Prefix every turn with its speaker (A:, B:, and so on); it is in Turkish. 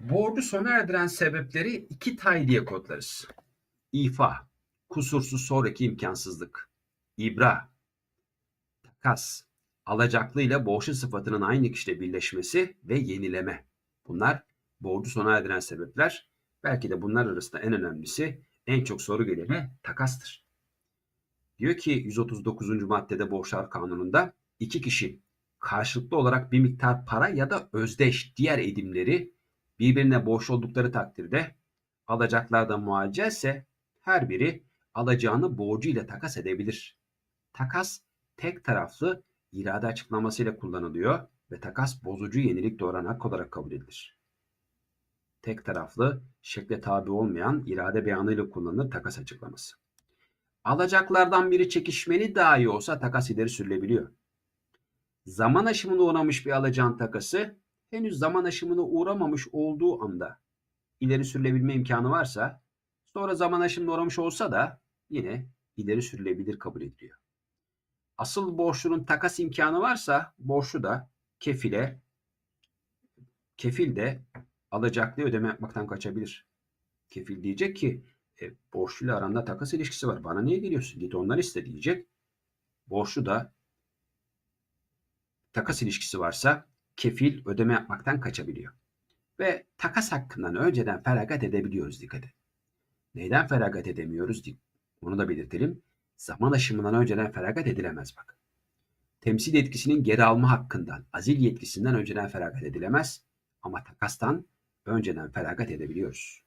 A: Borcu sona erdiren sebepleri iki tay diye kodlarız. İfa, kusursuz sonraki imkansızlık. İbra, takas, alacaklı ile borçlu sıfatının aynı kişide birleşmesi ve yenileme. Bunlar borcu sona erdiren sebepler. Belki de bunlar arasında en önemlisi en çok soru geleni takastır. Diyor ki 139. maddede borçlar kanununda iki kişi karşılıklı olarak bir miktar para ya da özdeş diğer edimleri birbirine borçlu oldukları takdirde alacaklardan muaccelse her biri alacağını borcu ile takas edebilir. Takas tek taraflı irade açıklamasıyla kullanılıyor ve takas bozucu yenilik doğuran hak olarak kabul edilir. Tek taraflı, şekle tabi olmayan irade beyanıyla kullanılır takas açıklaması. Alacaklardan biri çekişmeli dahi olsa takas ileri sürülebiliyor. Zaman aşımına uğramış bir alacağın takası henüz zaman aşımına uğramamış olduğu anda ileri sürülebilme imkanı varsa sonra zaman aşımına uğramış olsa da yine ileri sürülebilir kabul ediliyor. Asıl borçlunun takas imkanı varsa borçlu da kefile kefil de alacaklı ödeme yapmaktan kaçabilir. Kefil diyecek ki e, borçluyla aranda takas ilişkisi var. Bana niye geliyorsun? Git ondan iste diyecek. Borçlu da takas ilişkisi varsa kefil ödeme yapmaktan kaçabiliyor. Ve takas hakkından önceden feragat edebiliyoruz dikkat edin. Neyden feragat edemiyoruz? Onu da belirtelim. Zaman aşımından önceden feragat edilemez bak. Temsil etkisinin geri alma hakkından, azil yetkisinden önceden feragat edilemez ama takastan önceden feragat edebiliyoruz.